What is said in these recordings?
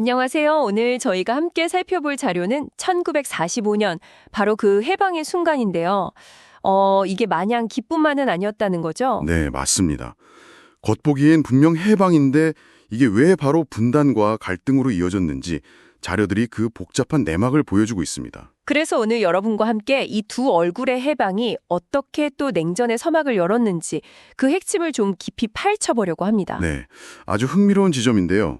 안녕하세요. 오늘 저희가 함께 살펴볼 자료는 1945년 바로 그 해방의 순간인데요. 어, 이게 마냥 기쁨만은 아니었다는 거죠? 네, 맞습니다. 겉보기엔 분명 해방인데 이게 왜 바로 분단과 갈등으로 이어졌는지 자료들이 그 복잡한 내막을 보여주고 있습니다. 그래서 오늘 여러분과 함께 이 두 얼굴의 해방이 어떻게 또 냉전의 서막을 열었는지 그 핵심을 좀 깊이 파헤쳐보려고 합니다. 네, 아주 흥미로운 지점인데요.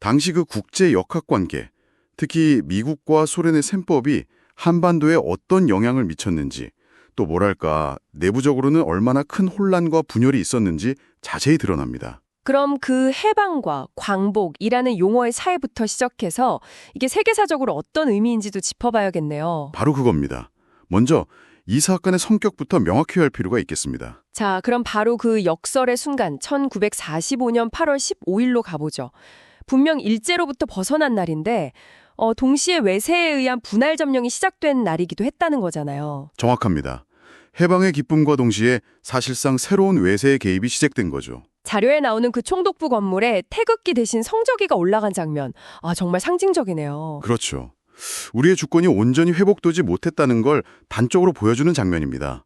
당시 그 국제 역학관계, 특히 미국과 소련의 셈법이 한반도에 어떤 영향을 미쳤는지, 또 뭐랄까 내부적으로는 얼마나 큰 혼란과 분열이 있었는지 자세히 드러납니다. 그럼 그 해방과 광복이라는 용어의 사이부터 시작해서 이게 세계사적으로 어떤 의미인지도 짚어봐야겠네요. 바로 그겁니다. 먼저 이 사건의 성격부터 명확히 할 필요가 있겠습니다. 자, 그럼 바로 그 역설의 순간 1945년 8월 15일로 가보죠. 분명 일제로부터 벗어난 날인데 어, 동시에 외세에 의한 분할 점령이 시작된 날이기도 했다는 거잖아요. 정확합니다. 해방의 기쁨과 동시에 사실상 새로운 외세의 개입이 시작된 거죠. 자료에 나오는 그 총독부 건물에 태극기 대신 성적기가 올라간 장면. 아, 정말 상징적이네요. 그렇죠. 우리의 주권이 온전히 회복되지 못했다는 걸 단적으로 보여주는 장면입니다.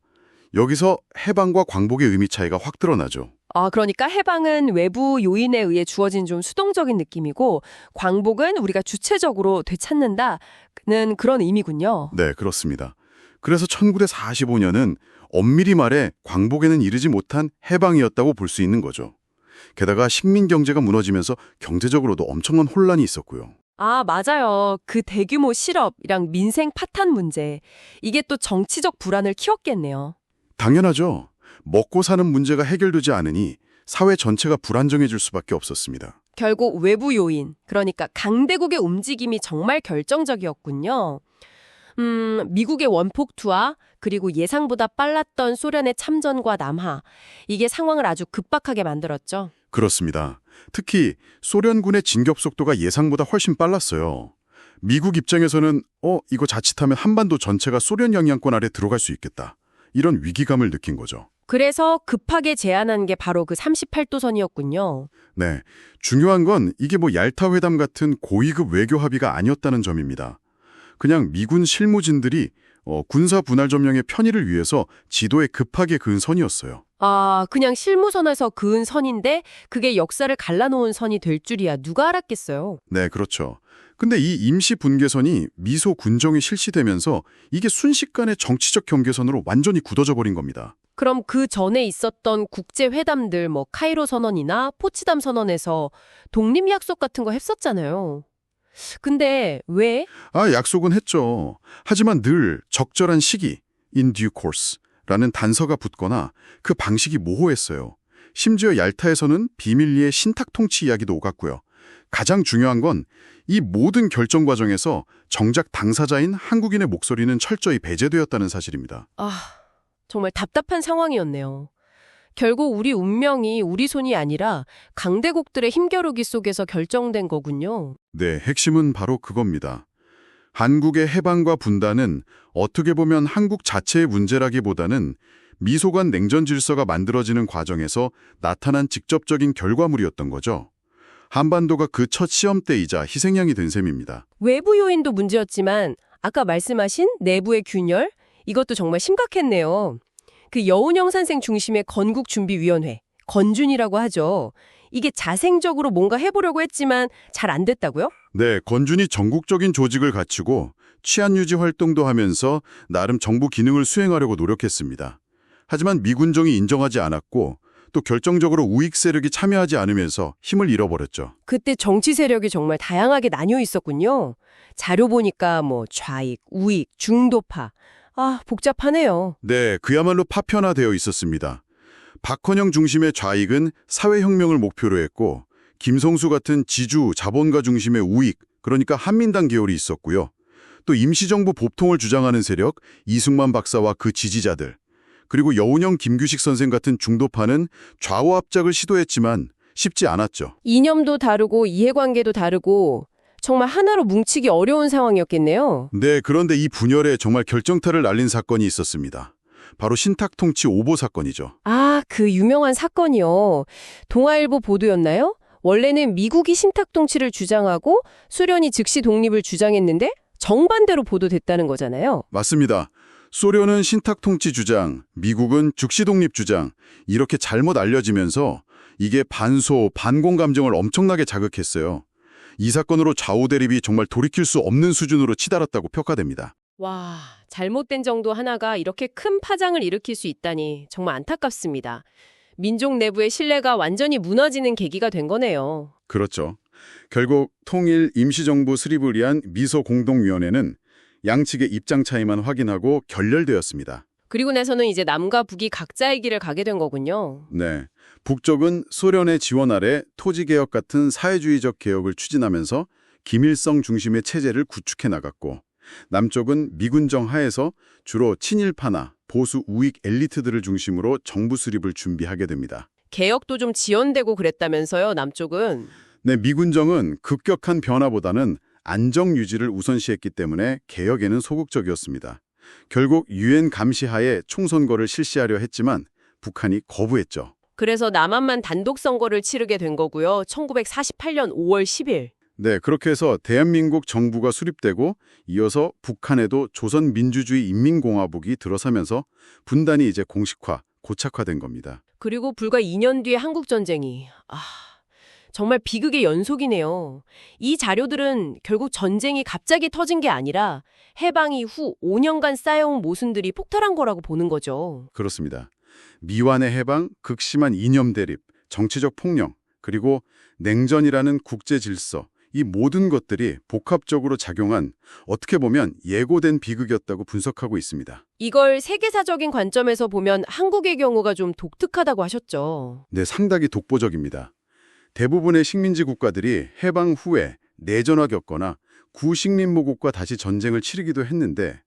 여기서 해방과 광복의 의미 차이가 확 드러나죠. 아, 그러니까 해방은 외부 요인에 의해 주어진 좀 수동적인 느낌이고 광복은 우리가 주체적으로 되찾는다는 그런 의미군요. 네, 그렇습니다. 그래서 1945년은 엄밀히 말해 광복에는 이르지 못한 해방이었다고 볼 수 있는 거죠. 게다가 식민 경제가 무너지면서 경제적으로도 엄청난 혼란이 있었고요. 아, 맞아요. 그 대규모 실업이랑 민생 파탄 문제. 이게 또 정치적 불안을 키웠겠네요. 당연하죠. 먹고 사는 문제가 해결되지 않으니 사회 전체가 불안정해질 수밖에 없었습니다. 결국 외부 요인, 그러니까 강대국의 움직임이 정말 결정적이었군요. 음, 미국의 원폭 투하, 그리고 예상보다 빨랐던 소련의 참전과 남하. 이게 상황을 아주 급박하게 만들었죠. 그렇습니다. 특히 소련군의 진격 속도가 예상보다 훨씬 빨랐어요. 미국 입장에서는 어, 이거 자칫하면 한반도 전체가 소련 영향권 아래 들어갈 수 있겠다. 이런 위기감을 느낀 거죠. 그래서 급하게 제안한 게 바로 그 38도선이었군요. 네. 중요한 건 이게 뭐 얄타 회담 같은 고위급 외교 합의가 아니었다는 점입니다. 그냥 미군 실무진들이 어, 군사 분할 점령의 편의를 위해서 지도에 급하게 그은 선이었어요. 아, 그냥 실무선에서 그은 선인데 그게 역사를 갈라놓은 선이 될 줄이야 누가 알았겠어요. 네, 그렇죠. 근데 이 임시 분계선이 미소 군정이 실시되면서 이게 순식간에 정치적 경계선으로 완전히 굳어져 버린 겁니다. 그럼 그 전에 있었던 국제 회담들 뭐 카이로 선언이나 포치담 선언에서 독립 약속 같은 거 했었잖아요. 근데 왜? 아, 약속은 했죠. 하지만 늘 적절한 시기, in due course라는 단서가 붙거나 그 방식이 모호했어요. 심지어 얄타에서는 비밀리에 신탁 통치 이야기도 오갔고요. 가장 중요한 건 이 모든 결정 과정에서 정작 당사자인 한국인의 목소리는 철저히 배제되었다는 사실입니다. 아, 정말 답답한 상황이었네요. 결국 우리 운명이 우리 손이 아니라 강대국들의 힘겨루기 속에서 결정된 거군요. 네, 핵심은 바로 그겁니다. 한국의 해방과 분단은 어떻게 보면 한국 자체의 문제라기보다는 미소간 냉전 질서가 만들어지는 과정에서 나타난 직접적인 결과물이었던 거죠. 한반도가 그 첫 시험대이자 희생양이 된 셈입니다. 외부 요인도 문제였지만 아까 말씀하신 내부의 균열 이것도 정말 심각했네요. 그 여운영 선생 중심의 건국준비위원회, 건준이라고 하죠. 이게 자생적으로 뭔가 해보려고 했지만 잘 안 됐다고요? 네, 건준이 전국적인 조직을 갖추고 치안 유지 활동도 하면서 나름 정부 기능을 수행하려고 노력했습니다. 하지만 미군정이 인정하지 않았고 또 결정적으로 우익 세력이 참여하지 않으면서 힘을 잃어버렸죠. 그때 정치 세력이 정말 다양하게 나뉘어 있었군요. 자료 보니까 뭐 좌익, 우익, 중도파. 아, 복잡하네요. 네, 그야말로 파편화되어 있었습니다. 박헌영 중심의 좌익은 사회혁명을 목표로 했고 김성수 같은 지주, 자본가 중심의 우익, 그러니까 한민당 계열이 있었고요. 또 임시정부 법통을 주장하는 세력, 이승만 박사와 그 지지자들, 그리고 여운형 김규식 선생 같은 중도파는 좌우 합작을 시도했지만 쉽지 않았죠. 이념도 다르고 이해관계도 다르고 정말 하나로 뭉치기 어려운 상황이었겠네요. 네, 그런데 이 분열에 정말 결정타를 날린 사건이 있었습니다. 바로 신탁통치 오보 사건이죠. 아, 그 유명한 사건이요. 동아일보 보도였나요? 원래는 미국이 신탁 통치를 주장하고 소련이 즉시 독립을 주장했는데 정반대로 보도됐다는 거잖아요. 맞습니다. 소련은 신탁 통치 주장, 미국은 즉시 독립 주장 이렇게 잘못 알려지면서 이게 반소, 반공 감정을 엄청나게 자극했어요. 이 사건으로 좌우 대립이 정말 돌이킬 수 없는 수준으로 치달았다고 평가됩니다. 와, 잘못된 정도 하나가 이렇게 큰 파장을 일으킬 수 있다니 정말 안타깝습니다. 민족 내부의 신뢰가 완전히 무너지는 계기가 된 거네요. 그렇죠. 결국 통일 임시정부 수립을 위한 미소 공동위원회는 양측의 입장 차이만 확인하고 결렬되었습니다. 그리고 나서는 이제 남과 북이 각자의 길을 가게 된 거군요. 네. 북쪽은 소련의 지원 아래 토지개혁 같은 사회주의적 개혁을 추진하면서 김일성 중심의 체제를 구축해 나갔고 남쪽은 미군정 하에서 주로 친일파나 보수 우익 엘리트들을 중심으로 정부 수립을 준비하게 됩니다. 개혁도 좀 지연되고 그랬다면서요, 남쪽은. 네, 미군정은 급격한 변화보다는 안정 유지를 우선시했기 때문에 개혁에는 소극적이었습니다. 결국 유엔 감시하에 총선거를 실시하려 했지만 북한이 거부했죠. 그래서 남한만 단독 선거를 치르게 된 거고요. 1948년 5월 10일. 네, 그렇게 해서 대한민국 정부가 수립되고 이어서 북한에도 조선민주주의 인민공화국이 들어서면서 분단이 이제 공식화, 고착화된 겁니다. 그리고 불과 2년 뒤에 한국 전쟁이 아 정말 비극의 연속이네요. 이 자료들은 결국 전쟁이 갑자기 터진 게 아니라 해방 이후 5년간 쌓여온 모순들이 폭발한 거라고 보는 거죠. 그렇습니다. 미완의 해방, 극심한 이념 대립, 정치적 폭력, 그리고 냉전이라는 국제 질서, 이 모든 것들이 복합적으로 작용한 어떻게 보면 예고된 비극이었다고 분석하고 있습니다. 이걸 세계사적인 관점에서 보면 한국의 경우가 좀 독특하다고 하셨죠. 네, 상당히 독보적입니다. 대부분의 식민지 국가들이 해방 후에 내전화 겪거나 구식민모국과 다시 전쟁을 치르기도 했는데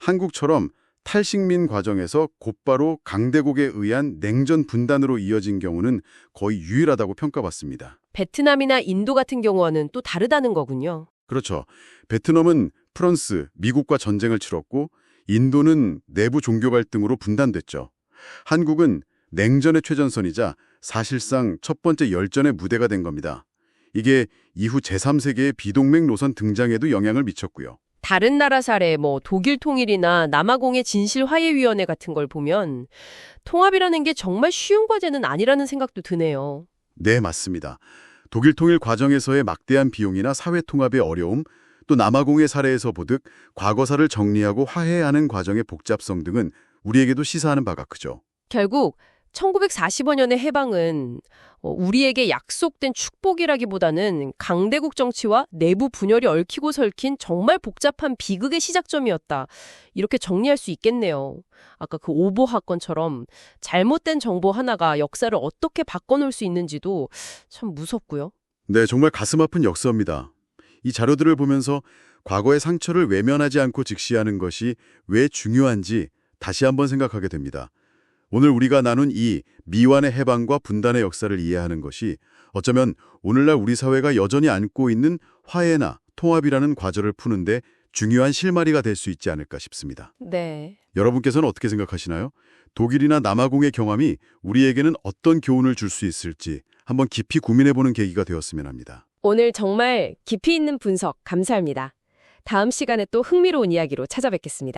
한국처럼 탈식민 과정에서 곧바로 강대국에 의한 냉전 분단으로 이어진 경우는 거의 유일하다고 평가받습니다. 베트남이나 인도 같은 경우와는 또 다르다는 거군요. 그렇죠. 베트남은 프랑스, 미국과 전쟁을 치렀고 인도는 내부 종교 갈등으로 분단됐죠. 한국은 냉전의 최전선이자 사실상 첫 번째 열전의 무대가 된 겁니다. 이게 이후 제3세계의 비동맹 노선 등장에도 영향을 미쳤고요. 다른 나라 사례, 뭐 독일 통일이나 남아공의 진실화해위원회 같은 걸 보면 통합이라는 게 정말 쉬운 과제는 아니라는 생각도 드네요. 네, 맞습니다. 독일 통일 과정에서의 막대한 비용이나 사회 통합의 어려움, 또 남아공의 사례에서 보듯 과거사를 정리하고 화해하는 과정의 복잡성 등은 우리에게도 시사하는 바가 크죠. 결국 1945년의 해방은 어, 우리에게 약속된 축복이라기보다는 강대국 정치와 내부 분열이 얽히고 설킨 정말 복잡한 비극의 시작점이었다. 이렇게 정리할 수 있겠네요. 아까 그 오보 사건처럼 잘못된 정보 하나가 역사를 어떻게 바꿔놓을 수 있는지도 참 무섭고요. 네, 정말 가슴 아픈 역사입니다. 이 자료들을 보면서 과거의 상처를 외면하지 않고 직시하는 것이 왜 중요한지 다시 한번 생각하게 됩니다. 오늘 우리가 나눈 이 미완의 해방과 분단의 역사를 이해하는 것이 어쩌면 오늘날 우리 사회가 여전히 안고 있는 화해나 통합이라는 과제를 푸는데 중요한 실마리가 될 수 있지 않을까 싶습니다. 네. 여러분께서는 어떻게 생각하시나요? 독일이나 남아공의 경험이 우리에게는 어떤 교훈을 줄 수 있을지 한번 깊이 고민해보는 계기가 되었으면 합니다. 오늘 정말 깊이 있는 분석 감사합니다. 다음 시간에 또 흥미로운 이야기로 찾아뵙겠습니다.